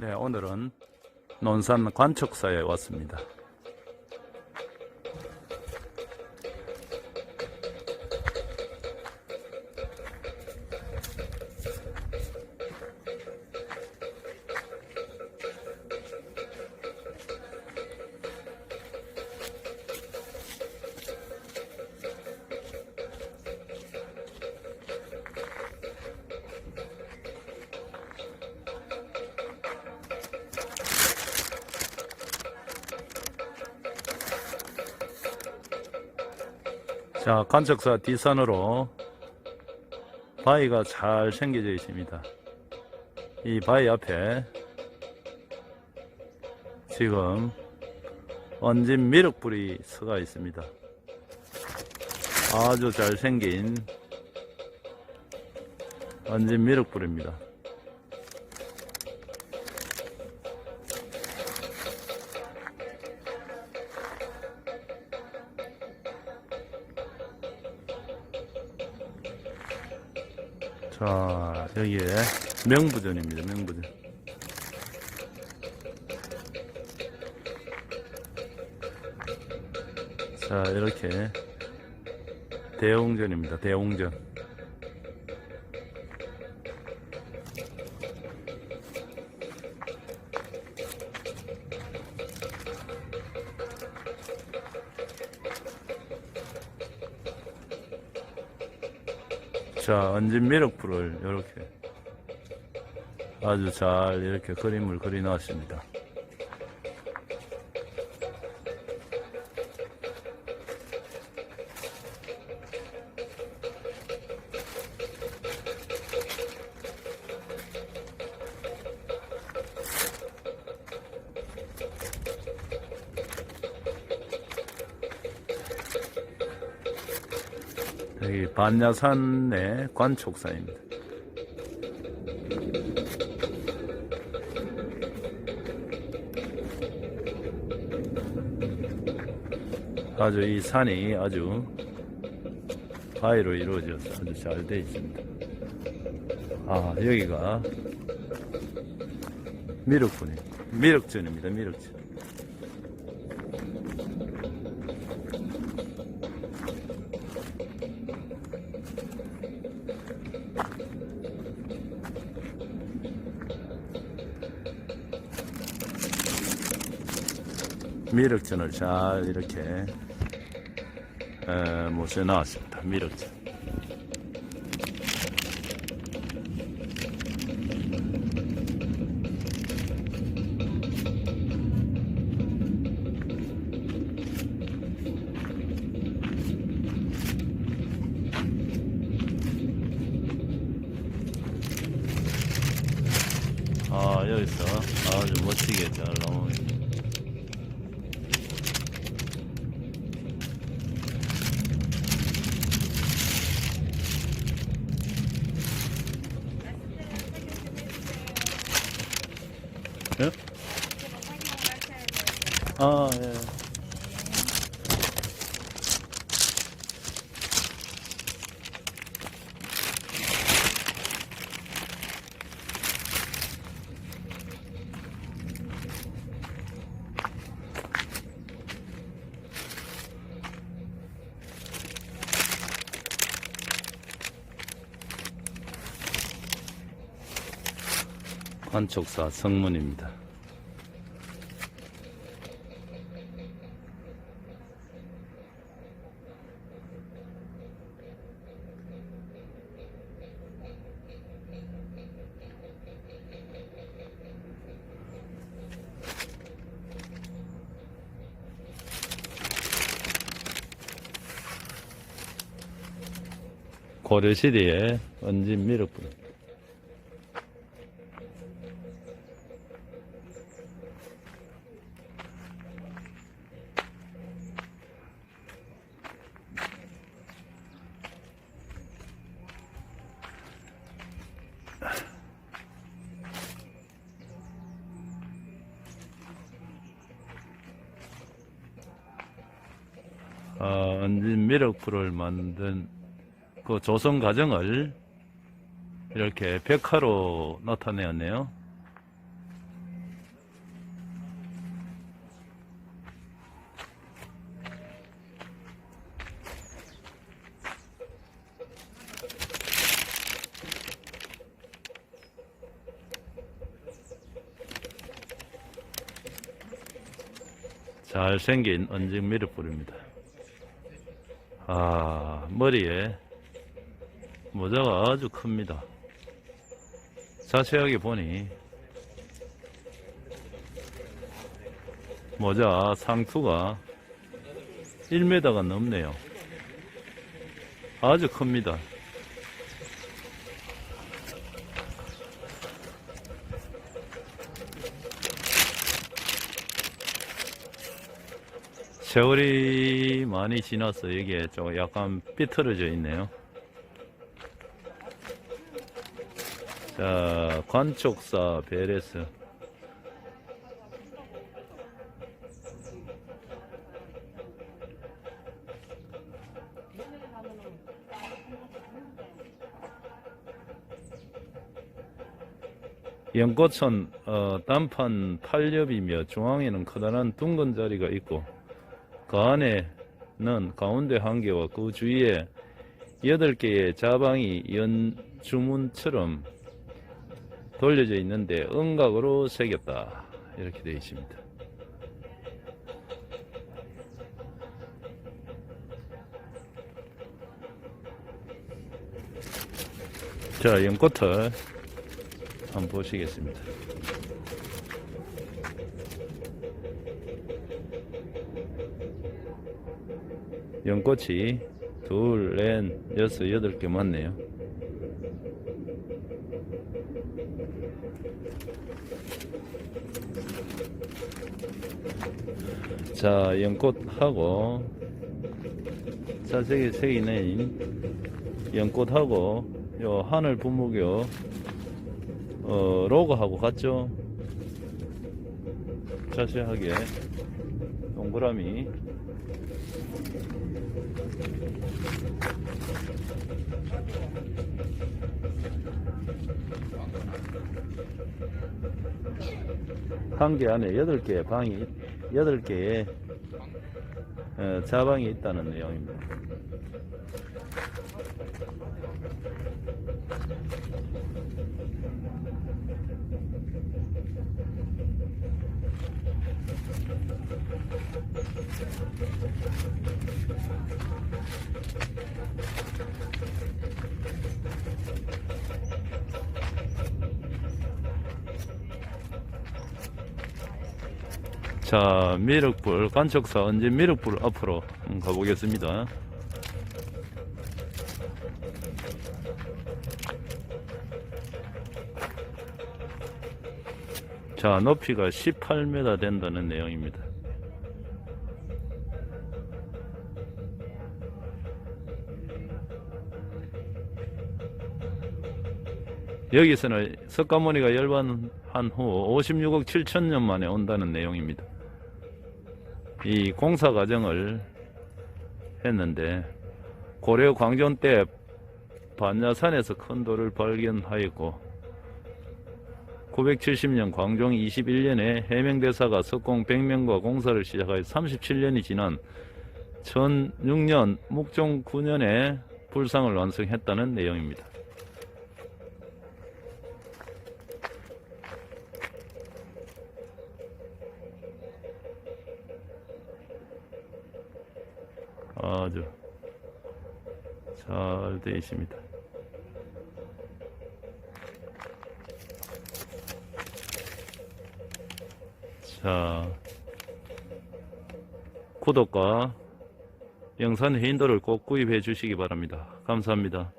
네, 오늘은 논산 관측사에 왔습니다. 자, 관측사 뒷산으로 바위가 잘 생겨져 있습니다. 이 바위 앞에 지금 언진 미륵불이 서가 있습니다. 아주 잘 생긴 언진 미륵불입니다. 자, 여기에 명부전입니다. 명부전. 자, 이렇게 대웅전입니다. 대웅전. 자, 언진 미륵불을 이렇게 아주 잘 이렇게 그림을 그리 놨습니다. 여기 반야산의 관촉사입니다. 아주 이 산이 아주 바위로 이루어져서 아주 잘 되어 있습니다. 아, 여기가 미륵분이 미륵전입니다. 미륵전. 미륵전을 잘 이렇게 에, 모셔 놨습니다. 미륵전. 아 여기서 아주 멋지게 잘. 예? 아, 예. 관촉사 성문입니다. 고려시대의 원진 미륵불. 어, 언진 미륵불을 만든 그 조성 과정을 이렇게 벽화로 나타내었네요. 잘생긴 언직 미륵불입니다. 아, 머리에 모자가 아주 큽니다. 자세하게 보니 모자 상투가 1m가 넘네요. 아주 큽니다. 세월이 많이 지나서 이게 좀 약간 삐뚤어져 있네요. 자, 관촉사 베레스. 연꽃은 어, 단판 8엽이며 중앙에는 커다란 둥근 자리가 있고 그 안에는 가운데 한 개와 그 주위에 여덟 개의 자방이 연주문처럼 돌려져 있는데 음각으로 새겼다 이렇게 되어 있습니다. 자, 연꽃을 한번 보시겠습니다. 연꽃이 둘, 넷, 여섯, 여덟 개 맞네요. 자, 연꽃하고, 자, 저기 색이네. 연꽃하고, 요 하늘 분무교, 어, 로고하고 같죠? 자세하게, 동그라미. 한개 안에 여덟 개의 방이, 여덟 개의 어, 자방이 있다는 내용입니다. 자, 미륵불, 관측사 언제 미륵불 앞으로 가보겠습니다. 자, 높이가 18m 된다는 내용입니다. 여기서는 석가모니가 열반한 후 56억 7천 년 만에 온다는 내용입니다. 이 공사 과정을 했는데 고려 광종 때 반야산에서 큰 돌을 발견하였고 970년 광종 21년에 해명대사가 석공 100명과 공사를 시작하여 37년이 지난 1006년 묵종 9년에 불상을 완성했다는 내용입니다. 아주 잘 되어 있습니다. 자, 구독과 영상 회인도를 꼭 구입해 주시기 바랍니다. 감사합니다.